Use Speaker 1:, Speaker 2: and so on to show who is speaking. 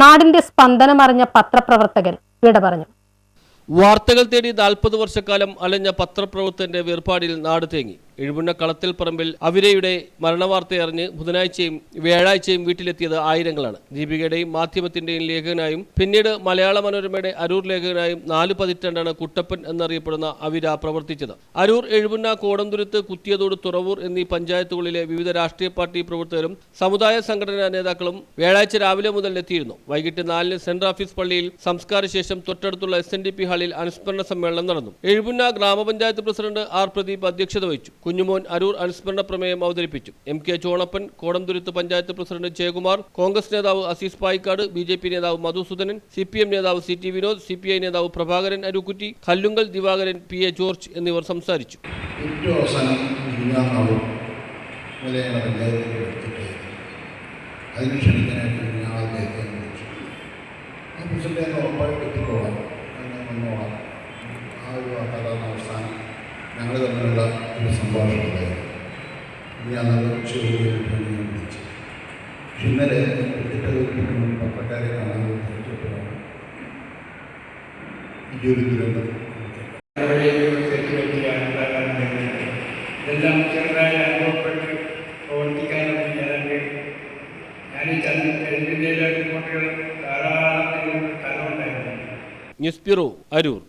Speaker 1: നാടിന്റെ സ്പന്ദനം അറിഞ്ഞ പത്രപ്രവർത്തകൻ വിട പറഞ്ഞു.
Speaker 2: വാർത്തകൾ തേടി നാൽപ്പത് വർഷക്കാലം അലഞ്ഞ പത്രപ്രവർത്തകന്റെ വേർപാടിൽ നാട് തേങ്ങി. എഴുപുണ്ണ കളത്തിൽ പറമ്പിൽ അവിരയുടെ മരണവാർത്തയറിഞ്ഞ് ബുധനാഴ്ചയും വ്യാഴാഴ്ചയും വീട്ടിലെത്തിയത് ആയിരങ്ങളാണ്. ദീപികയുടെയും മാധ്യമത്തിന്റെയും ലേഖകനായും പിന്നീട് മലയാള മനോരമയുടെ അരൂർ ലേഖകനായും നാല് പതിറ്റാണ്ടാണ് കുട്ടപ്പൻ എന്നറിയപ്പെടുന്ന അവിര പ്രവർത്തിച്ചത്. അരൂർ എഴുപുണ്ണ കോടംതുരുത്ത് കുത്തിയതോട് തുറവൂർ എന്നീ പഞ്ചായത്തുകളിലെ വിവിധ രാഷ്ട്രീയ പാർട്ടി പ്രവർത്തകരും സമുദായ സംഘടനാ നേതാക്കളും വ്യാഴാഴ്ച രാവിലെ മുതൽ എത്തിയിരുന്നു. വൈകിട്ട് നാലിന് സെൻട്രൽ ഓഫീസ് പള്ളിയിൽ സംസ്കാരശേഷം തൊട്ടടുത്തുള്ള എസ് എൻ ഡി പി ഹാളിൽ അനുസ്മരണ സമ്മേളനം നടന്നു. എഴുപുന്ന ഗ്രാമപഞ്ചായത്ത് പ്രസിഡന്റ് ആർ പ്രദീപ് അധ്യക്ഷത വഹിച്ചു. കുഞ്ഞുമോൻ അരൂർ അനുസ്മരണ പ്രമേയം അവതരിപ്പിച്ചു. M K Chonappan Kodamthuruthu panchayat president Jayakumar Congress നേതാവ് Azeez Payikkad B J P നേതാവ് മധുസൂദനൻ സി പി എം നേതാവ് C T Vinod C P I നേതാവ് പ്രഭാകരൻ അരുക്കുറ്റി കല്ലുങ്കൽ ദിവാകരൻ പി എ ജോർജ് എന്നിവർ സംസാരിച്ചു.
Speaker 3: ഞാൻ ഉറപ്പായിട്ട് എത്തിക്കോളാം എന്നെ ആ ഒരു അവസാനം ഞങ്ങൾ തമ്മിലുള്ള ഒരു സംഭാഷണമായിരുന്നു ഞാൻ അത് ഞാൻ വിളിച്ചു. പക്ഷെ ഇന്നലെ കുട്ടികളുടെ പത്രക്കാരെ കാണാൻ ധരിച്ചപ്പോഴാണ് ഈ ഒരു ദുരന്തം
Speaker 4: ഇതെല്ലാം ചെറുതായി അനുഭവപ്പെട്ട് പ്രവർത്തിക്കാനൊന്നും ഞാനൊക്കെ ഞാൻ ഈ ചന്ദ്ര ജില്ലയിലെ റിപ്പോർട്ടുകൾ ധാരാളം കലമുണ്ടായിരുന്നു
Speaker 2: ന്യൂസ് ബ്യൂറോ അരൂർ.